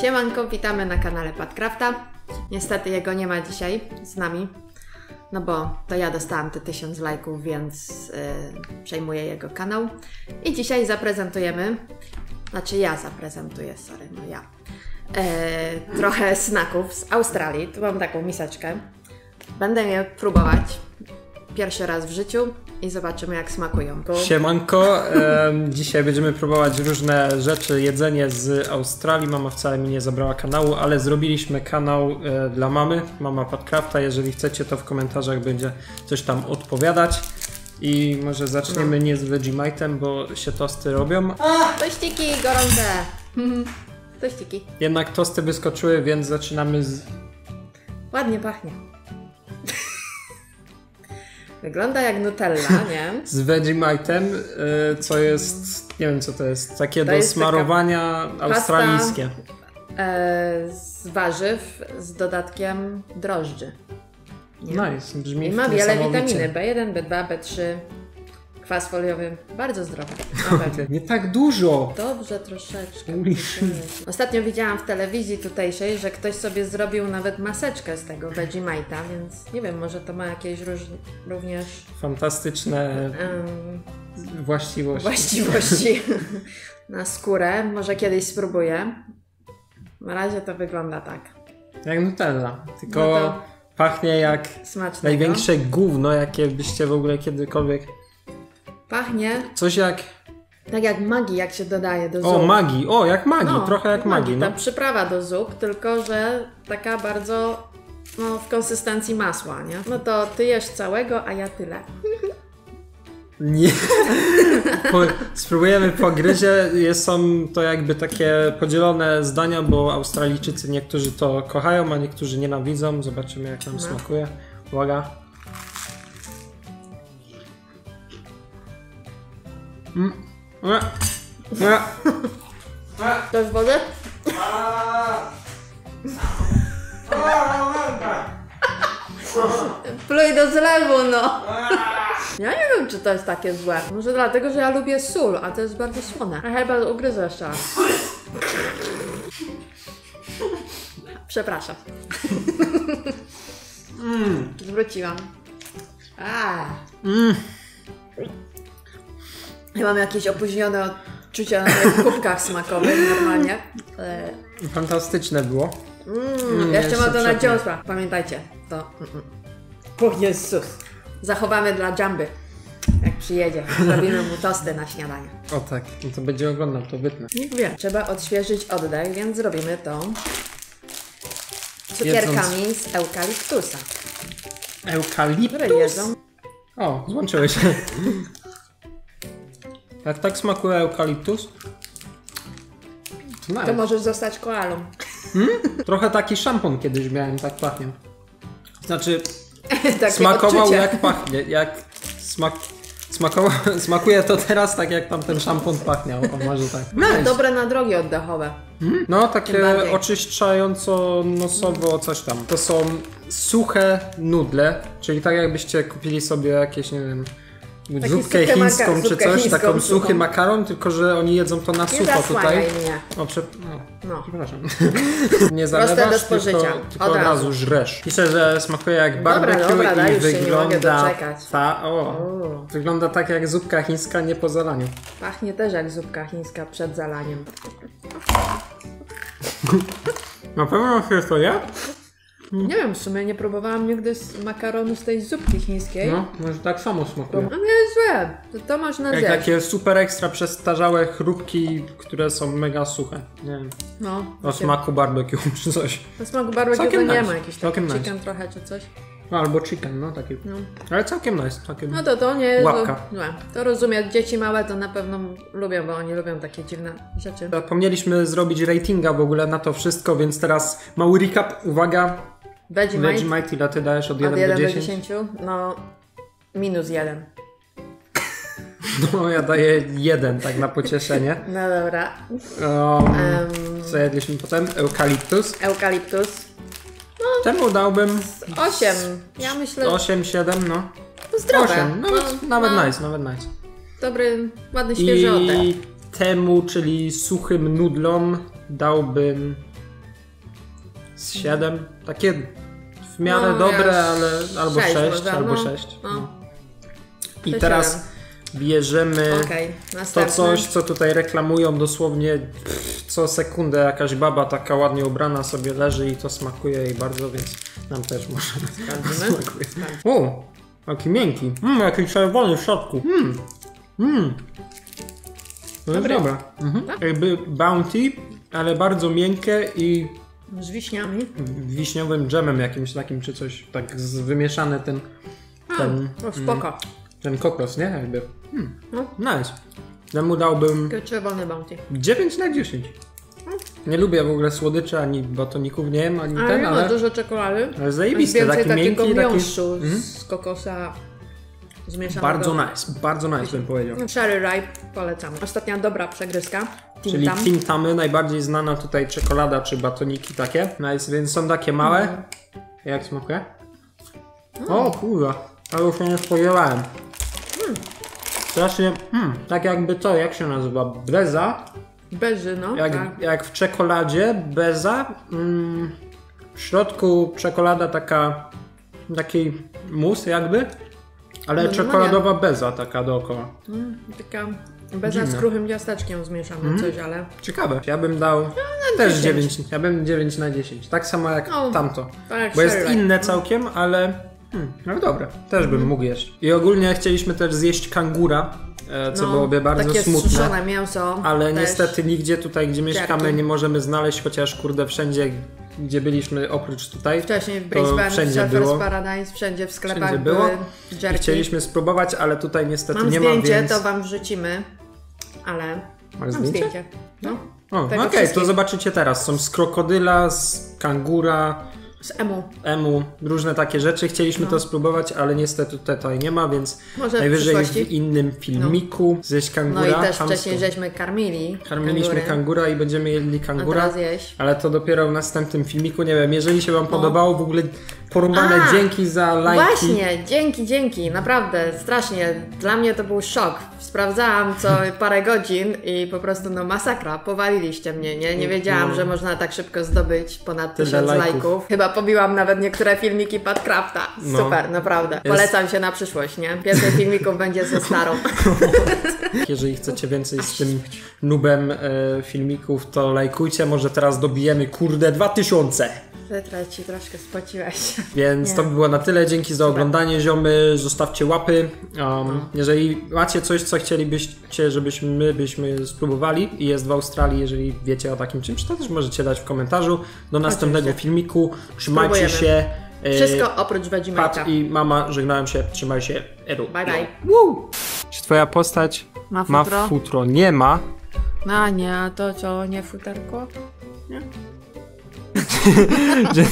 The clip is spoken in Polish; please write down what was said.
Siemanko, witamy na kanale Padcrafta. Niestety jego nie ma dzisiaj z nami, no bo to ja dostałam te tysiąc lajków, więc yy, przejmuję jego kanał. I dzisiaj zaprezentujemy, znaczy ja zaprezentuję, sorry, no ja, yy, trochę snaków z Australii. Tu mam taką miseczkę. Będę je próbować pierwszy raz w życiu i zobaczymy jak smakują. Tu Siemanko, em, dzisiaj będziemy próbować różne rzeczy, jedzenie z Australii. Mama wcale mi nie zabrała kanału, ale zrobiliśmy kanał e, dla mamy, Mama Podcrafta. Jeżeli chcecie, to w komentarzach będzie coś tam odpowiadać. I może zaczniemy nie z Vegemite'em, bo się tosty robią. Tościki gorące! Tościki. Jednak tosty wyskoczyły, więc zaczynamy z... Ładnie pachnie. Wygląda jak Nutella, nie? z Vegemite'em, e, co jest, nie wiem co to jest, takie To do jest smarowania australijskie. E, z warzyw z dodatkiem drożdży. Nie? Nice, brzmi I ma wiele witaminy B1, B2, B3, kwas foliowy, bardzo. Naprawdę. Nie tak dużo! Dobrze, troszeczkę. Ostatnio widziałam w telewizji tutejszej, że ktoś sobie zrobił nawet maseczkę z tego Vegemite'a, więc nie wiem, może to ma jakieś również Fantastyczne em, właściwości. właściwości na skórę. Może kiedyś spróbuję. Na razie to wygląda tak. Jak Nutella, tylko No pachnie jak Smacznego. największe gówno, jakie byście w ogóle kiedykolwiek... Pachnie Coś jak... tak jak magii, jak się dodaje do zup. O, magii! O, jak magii, No, trochę jak magii, no. Ta przyprawa do zup, tylko że taka bardzo no, w konsystencji masła, nie? No to ty jesz całego, a ja tyle. Nie. Po, spróbujemy po gryzie. Jest, są to jakby takie podzielone zdania, bo Australijczycy niektórzy to kochają, a niektórzy nienawidzą. Zobaczymy jak nam No. smakuje. Uwaga. Mm. To jest wody? Pluj do zlewu, no! Ja nie wiem, czy to jest takie złe. Może dlatego, że ja lubię sól, a to jest bardzo słone. A chyba ugryzę jeszcze raz. Przepraszam. Zwróciłam. A. Ja mam jakieś opóźnione odczucia na tych kubkach smakowych normalnie. E, Fantastyczne było. Mm, jeszcze jeszcze ma to na dziąsła. Pamiętajcie, to... Mm, mm. O Jezus. Zachowamy dla Jumby. Jak przyjedzie, zrobimy mu tosty na śniadanie. O tak, no to będzie oglądał, to wytnę. Niech wie. Trzeba odświeżyć oddech, więc zrobimy to cukierkami z eukaliptusa, które Eukaliptus? jedzą. O, złączyły się. Jak tak smakuje eukaliptus? To To możesz zostać koalą. Trochę taki szampon kiedyś miałem, tak pachnie. Znaczy, smakował odczucie. jak pachnie, jak smak... Smakował, smakuje to teraz tak jak tamten szampon pachniał, o może tak. Nice. Dobre na drogi oddechowe. No, Tym takie bardziej. oczyszczająco nosowo coś tam. To są suche nudle, czyli tak jakbyście kupili sobie jakieś, nie wiem, zupkę chińską maka- czy coś, chińską taką suchą. suchy makaron, tylko że oni jedzą to na sucho tutaj. mnie. O, prze... no, No. przepraszam. Nie zalewasz, do spożycia. tylko, tylko Od razu razu. żresz. Pisze, że smakuje jak Dobra, barbecue dobra, daj, i wygląda ta, o, O. wygląda tak jak zupka chińska nie po zalaniu. Pachnie też jak zupka chińska przed zalaniem. Na pewno się to je? Nie wiem, w sumie nie próbowałam nigdy z makaronu z tej zupki chińskiej. No, może tak samo smakuje. No nie jest złe, to, to można Jak zjeść. takie super ekstra przestarzałe chrupki, które są mega suche. Nie wiem, No, o takie- smaku barbecue czy coś. Na smaku barbecue to Całkiem nie nice. ma jakiś taki Całkiem nice. chicken trochę czy coś. No, albo chicken, no taki. No. Ale całkiem nice. No to to nie jest... Łapka. No, to rozumiem, dzieci małe to na pewno lubią, bo oni lubią takie dziwne rzeczy. Zapomnieliśmy zrobić ratinga w ogóle na to wszystko, więc teraz mały recap. Uwaga, Vegemite Vegemite ile ty dajesz od 1 od 1 do do 10? 10, no minus 1. No ja daję 1 tak na pocieszenie. No dobra. Um, co jedliśmy potem? Eukaliptus. eukaliptus. Temu dałbym 8. Ja myślę, 8, 7, no. to zdrowe. 8, nawet, No, nawet no, nice, nawet nice. Dobry, ładny, świeży. I temu, czyli suchym nudlom dałbym z 7. Takie w miarę No, dobre, ale albo sześć 6, może, albo no. 6. No. I Sześć, teraz bierzemy Okej, to coś, co tutaj reklamują dosłownie pff, co sekundę. Jakaś baba taka ładnie ubrana sobie leży i to smakuje jej bardzo, więc nam też może smakuje. O, jaki miękki. Mmm, jaki czerwony w środku. Mmm, mmm. To jest Dobry. dobre. Mhm. Jakby bounty, ale bardzo miękkie i Z wiśniami. wiśniowym dżemem jakimś takim, czy coś tak z, wymieszany ten, ten, O, spoko. ten kokos, nie? Jakby. Hmm. No. Nice. Temu dałbym czerwony bounty. 9 na 10. Nie lubię w ogóle słodyczy, ani batoników nie wiem, ani Ale ten, ale, dużo czekolady. ale Jest zajebisty, więcej taki takiego miękki, taki... z kokosa zmieszanego. Bardzo nice, bardzo nice bym powiedział. Cherry Ripe polecam. Ostatnia dobra przegryzka. Tim Czyli Tam. Tim Tamy, najbardziej znana tutaj czekolada czy batoniki takie. Nice, więc są takie małe. Mhm. Jak smakuje? O kurwa, ale już się nie spodziewałem. Hmm. Strasznie, hmm, tak jakby to, jak się nazywa? Beza. Beży, no. Jak, tak. jak w czekoladzie, beza. Mm, w środku czekolada taka, taki mus jakby. Ale No, no, czekoladowa beza taka dookoła. Mm, Taka beza z kruchym ciasteczkiem zmieszane coś, ale Ciekawe. Ja bym dał też 10. 9. Ja bym 9 na 10. Tak samo jak No. tamto. tak Bo jest inne całkiem, ale hmm, no dobre. Też bym mógł jeść. I ogólnie chcieliśmy też zjeść kangura, e, co No, byłoby bardzo takie smutne. mięso. Ale niestety nigdzie tutaj, gdzie mieszkamy, nie możemy znaleźć, chociaż kurde wszędzie, gdzie byliśmy oprócz tutaj. Wcześniej w Brisbane, w wszędzie Surfers było. Paradise, wszędzie w sklepach Wszędzie było. Chcieliśmy spróbować, ale tutaj niestety Mam nie ma, zdjęcie, więc... to wam wrzucimy, ale Masz mam zdjęcie? zdjęcie. No, O, Okej, tego to zobaczycie teraz. Są z krokodyla, z kangura, z emu. emu, różne takie rzeczy. Chcieliśmy to spróbować, ale niestety tutaj nie ma, więc No. Może w najwyżej w, przyszłości. innym filmiku zjeść No kangura. i też wcześniej żeśmy karmili Karmiliśmy kangury, kangura i będziemy jedli a kangura. teraz jeść. Ale to dopiero w następnym filmiku, nie wiem, jeżeli się Wam podobało, w ogóle porąbane No. A, dzięki za lajki. Właśnie, dzięki, dzięki, naprawdę, strasznie. Dla mnie to był szok. Sprawdzałam co parę godzin i po prostu no masakra, powaliliście mnie, nie? Nie wiedziałam, No. że można tak szybko zdobyć ponad Tyle tysiąc lajków. lajków. Chyba pobiłam nawet niektóre filmiki Padcrafta. No. Super, naprawdę. Polecam się na przyszłość, nie? Pierwszy filmików będzie ze starą. Jeżeli chcecie więcej z tym nubem e, filmików, to lajkujcie. Może teraz dobijemy, kurde, 2000. Wytrać ci troszkę spociłeś. Więc Nie. to by było na tyle. Dzięki za oglądanie, ziomy. Zostawcie łapy. Um, No. Jeżeli macie coś, co chcielibyście, żebyśmy my byśmy spróbowali i jest w Australii, jeżeli wiecie o takim czymś, to też możecie dać w komentarzu. Do następnego Oczywiście. filmiku. Trzymajcie Spróbujemy. się. E, Wszystko oprócz Vegemite'a. Pat i mama żegnałem się. Trzymaj się. Edu. Bye bye. Woo! Czy twoja postać Ma ma futro? futro? Nie ma. A nie, to co, nie futerko? Że